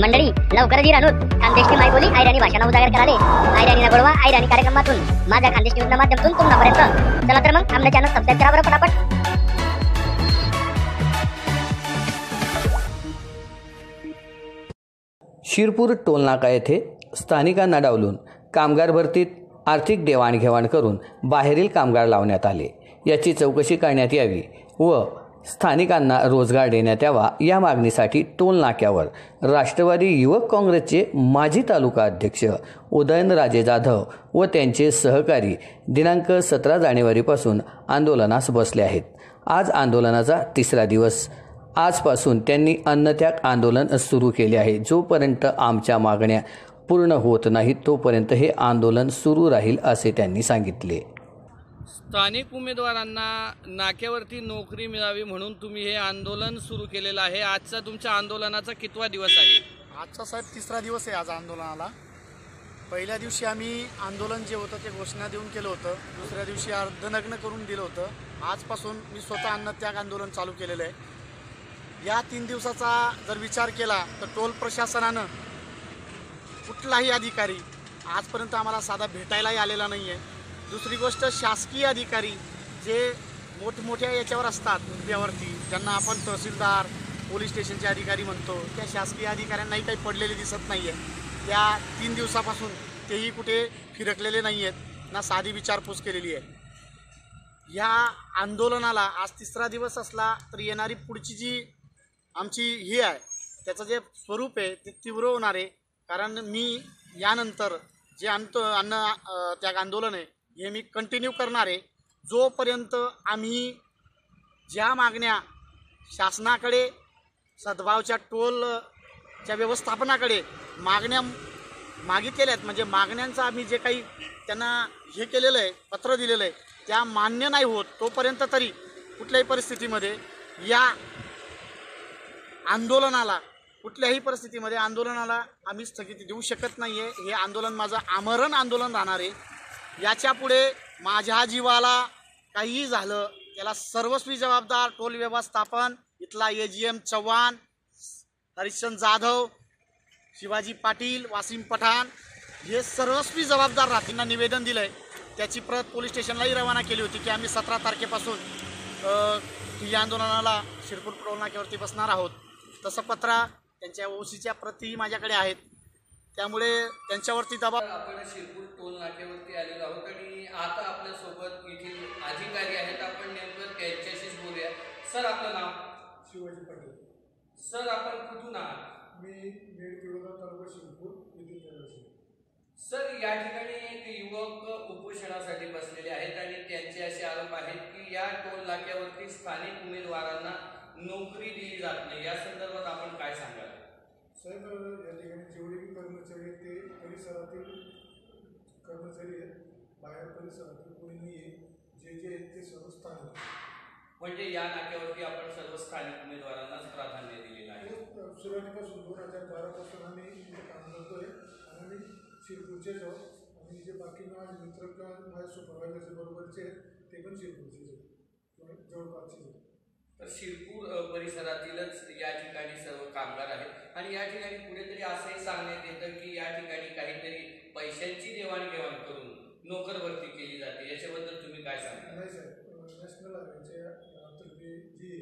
मंडळी लवकरच ही रानूत खानदेशची मायबोली आयराणी भाषा उजागर कराले आयराणी गोडवा आयराणी कार्यक्रमातून. माझ्या खानदेश न्यूजच्या माध्यमातून तुम्हापर्यंत चला तर मग आमच्या चॅनल सबस्क्राईब करा बरं फटाफट शिरपूर टोलनाका येथे स्थानिकांना डावलून कामगार भरतीत आर्थिक देवाणघेवाण करून बाहेरील कामगार लावण्यात आले. याची चौकशी करण्यात यावी व स्थानिकांना रोजगार देण्यात यावा या मागणीसाठी टोल नाक्यावर. राष्ट्रवादी युवक काँग्रेसचे माजी तालुका अध्यक्ष उदयनराजे जाधव व त्यांचे सहकारी दिनांक सतरा जानेवारीपासून आंदोलनास बसले आहेत. आज आंदोलनाचा तिसरा दिवस. आजपासून त्यांनी अन्नत्याग आंदोलन सुरू केले आहे. जोपर्यंत आमच्या मागण्या पूर्ण होत नाहीत तोपर्यंत हे आंदोलन सुरू राहील असे त्यांनी सांगितले. स्थानिक उमेदवारांना नाक्यावरती नोकरी मिळावी म्हणून तुम्ही हे आंदोलन सुरू केलेलं आहे. आजचा तुमच्या आंदोलनाचा कितवा दिवस आहे? आजचा साहेब तिसरा दिवस आहे आज आंदोलनाला. पहिल्या दिवशी आम्ही आंदोलन जे होतं ते घोषणा देऊन केलं होतं. दुसऱ्या दिवशी अर्धनग्न करून दिलं होतं. आजपासून मी स्वतः अन्नत्याग आंदोलन चालू केलेलं आहे. या तीन दिवसाचा जर विचार केला तर टोल प्रशासनानं कुठलाही अधिकारी आजपर्यंत आम्हाला साधा भेटायलाही आलेला नाही आहे दुसरी गोष्ट शासकीय अधिकारी जे मोठमोठ्या याच्यावर असतात मुद्द्यावरती ज्यांना आपण तहसीलदार पोलीस स्टेशनचे अधिकारी म्हणतो त्या शासकीय अधिकाऱ्यांनाही काही पडलेले दिसत नाही आहे त्या तीन दिवसापासून तेही कुठे फिरकलेले नाही आहेत ना साधी विचारपूस केलेली आहे. ह्या आंदोलनाला आज तिसरा दिवस असला तर येणारी पुढची जी आमची ही आहे त्याचं जे स्वरूप आहे ते तीव्र होणार आहे. कारण मी यानंतर जे अंत अन्न त्याग आंदोलन आहे हे मी कंटिन्यू करणार आहे. जोपर्यंत आम्ही ज्या मागण्या शासनाकडे सद्भावच्या टोलच्या व्यवस्थापनाकडे मागण्या मागितलेल्या आहेत म्हणजे मागण्यांचं आम्ही जे काही त्यांना हे केलेलं आहे पत्र दिलेलं आहे त्या मान्य नाही होत तोपर्यंत तरी कुठल्याही परिस्थितीमध्ये या आंदोलनाला कुठल्याही परिस्थितीमध्ये आंदोलनाला आम्ही स्थगिती देऊ शकत नाही आहे हे आंदोलन माझं आमरण आंदोलन राहणार आहे. याच्यापुढे माझ्या जीवाला काहीही झालं त्याला सर्वस्वी जबाबदार टोल व्यवस्थापन इथला A G M Chavan Harishchand Jadhav Shivaji Patil Wasim Pathan हे सर्वस्वी जबाबदार राहतींना निवेदन दिलं आहे त्याची प्रत पोलीस स्टेशनलाही रवाना केली होती की आम्ही सतरा तारखेपासून अ, या आंदोलनाला शिरपूर टोलनाक्यावरती बसणार आहोत. तसं पत्रा त्यांच्या ओसीच्या प्रतीही माझ्याकडे आहेत. त्यामुळे त्यांच्यावरती दबाव आपण शिरपूर टोल नाक्यावरती आलेलो आहोत आणि आता आपल्यासोबत येथील अधिकारी आहेत. आपण नेमकं त्यांच्याशीच बोलूया. सर आपलं नाव? शिवाजी पाटील. सर आपण कुठून आहात? मी पिळगाव तालुका शिरपूर येथील रहिवासी सर या ठिकाणी एक युवक उपोषणासाठी बसलेले आहेत आणि त्यांचे असे आरोप आहेत की या टोल नाक्यावरती स्थानिक उमेदवारांना नोकरी दिली जात नाही. या संदर्भात आपण काय सांगाल? साहेब या ठिकाणी जेवढे बी कर्मचारी आहेत ते परिसरातील कर्मचारी आहेत बाहेर परिसरातील कोणी नाही आहे जे जे आहेत ते सर्व स्थानिक म्हणजे या नाक्यावरती आपण सर्व स्थानिक उमेदवारांनाच प्राधान्य दिलेलं आहे. सुरुवातीपासून दोन हज़ार बारापासून आम्ही इथे काम करतोय. आणि आम्ही शिरपूरचेच आहोत. आणि जे बाकी माझे मित्र किंवा माझे सुपरवायझरचे बरोबरचे आहेत ते पण शिरपूरचेच आहेत. किंवा जवळपासचेच आहेत. तर शिरपूर परिसरातीलच या ठिकाणी सर्व कामगार आहेत. आणि या ठिकाणी कुठेतरी असंही सांगण्यात येतं की या ठिकाणी काहीतरी पैशांची देवाणघेवाण करून नोकर भरती केली जाते. याच्याबद्दल तुम्ही काय सांगता? नाही सर नॅशनल आर्मीच्या तर्फे जी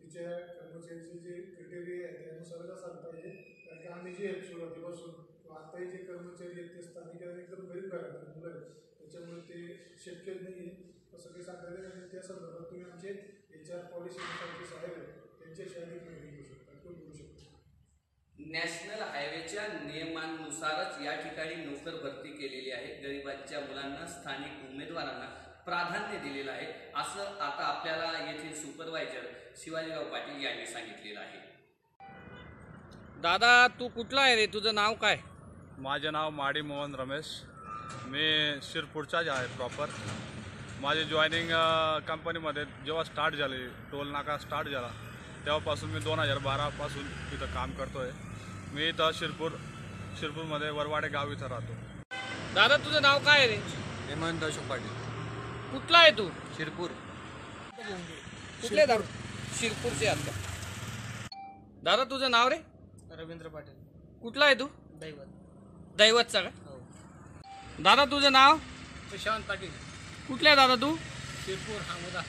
तिच्या कर्मचारीचे जे क्रिटेरिया आहे त्यानुसारच असायला पाहिजे कारण की आम्ही जे आहेत सुरुवातीपासून आताही आत्ताही जे कर्मचारी आहेत ते स्थानिक आणि एकदम गरीब घरातील मुलं त्याच्यामुळे ते शक्य नाही आहे असं काही सांगता येईल आणि त्या संदर्भात तुम्ही आमचे पॉलिसीनुसार जे साहेब आहेत घेऊ शकता नॅशनल हायवेच्या नियमांनुसारच या ठिकाणी नोकर भरती केलेली आहे. गरिबांच्या मुलांना स्थानिक उमेदवारांना प्राधान्य दिलेलं आहे. असं आता आपल्याला येथील सुपरवायझर शिवाजीराव पाटील यांनी सांगितलेलं आहे. दादा तू कुठला आहे रे? तुझं नाव काय? माझे नाव माडी मोहन रमेश. मी शिरपूरचाच आहे प्रॉपर माझी जॉईनिंग कंपनीमध्ये जेव्हा स्टार्ट झाली टोल नाका स्टार्ट झाला तेव्हापासून मी दोन हजार बारापासून इथं काम करतो आहे मी इथं शिरपूर शिरपूरमध्ये वरवाडे गाव इथं राहतो. दादा तुझं नाव काय आहे रे? हेमंत अशोक पाटील. कुठला आहे तू? शिरपूर. कुठले दादा शिरपूरचे आता. दादा तुझं नाव रे? रवींद्र पाटील. कुठला आहे तू? दैवत. दैवतचा का? हो. दादा तुझं नाव? प्रशांत पाटील. कुठल्या दादा तू? शिरपूर हामुदा